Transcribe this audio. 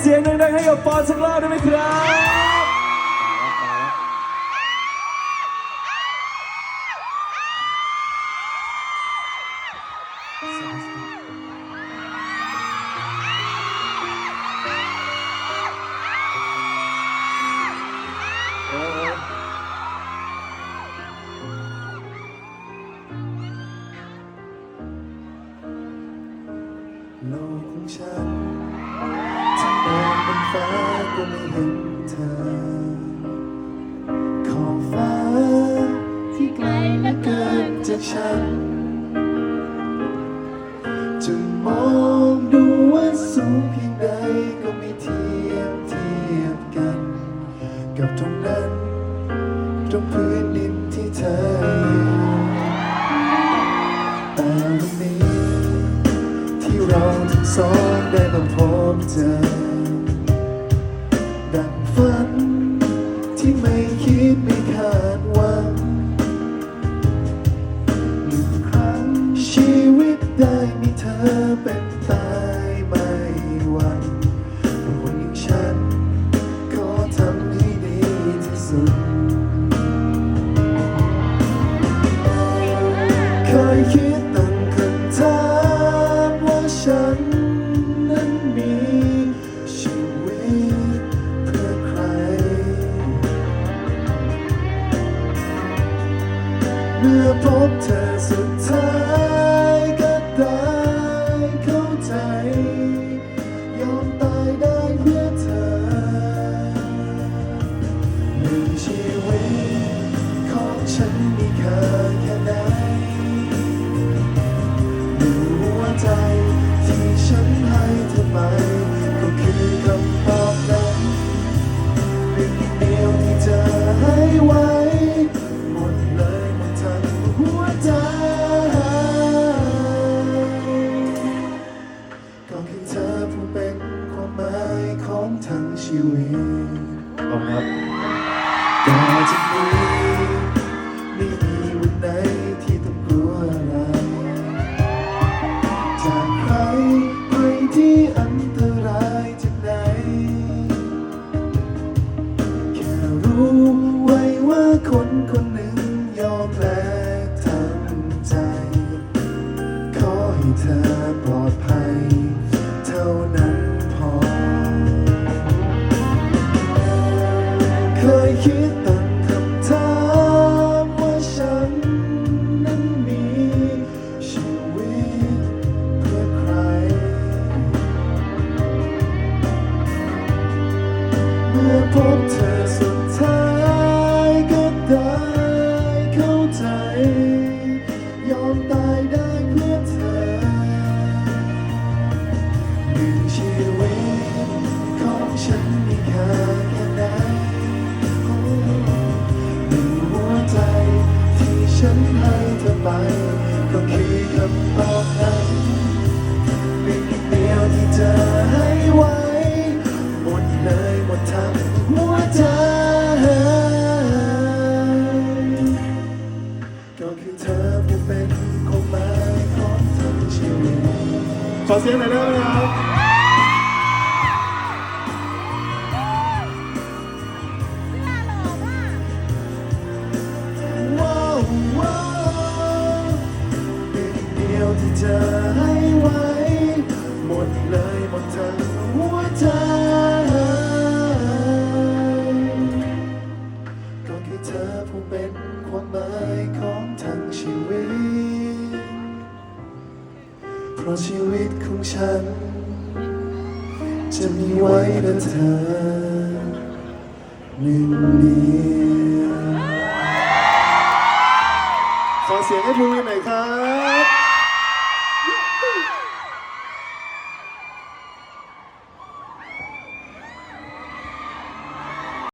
เสียงดังๆให้กับปอนสักรอบได้ไหมครับ โลกของฉัน มองบนฟ้าก็ไม่เห็นเธอ ขอบฟ้าที่ไกลเหลือเกินจากฉันจะมองดูว่าสูงเพียงใดก็ไม่เทียบเทียบกัน กับตรงนั้นตรงพื้น เมื่อพบเธอสุดท้ายก็ได้เข้าใจ ยอมตายได้เพื่อเธอหนึ่งชีวิตของฉันมีค่าแค่ไหนหนึ่งหัวใจที่ฉันให้เธอไป ขอบคุณครับต่อจากนี้ไม่มีวันไหนที่ต้องกลัวอะไรจากใครใครที่อันตราย อพบเธอสุดท้ายก็ได้เข้าใจ ยอมตายได้เพื่อเธอหนึ่งชีวิตของฉันมีค่าแค่ไหนหนึ่งหัวใจที่ฉันให้เธอไป สียงหน่อยได้ไหมครับ เพราะชีวิตของฉัน จะมีไว้เพื่อเธอ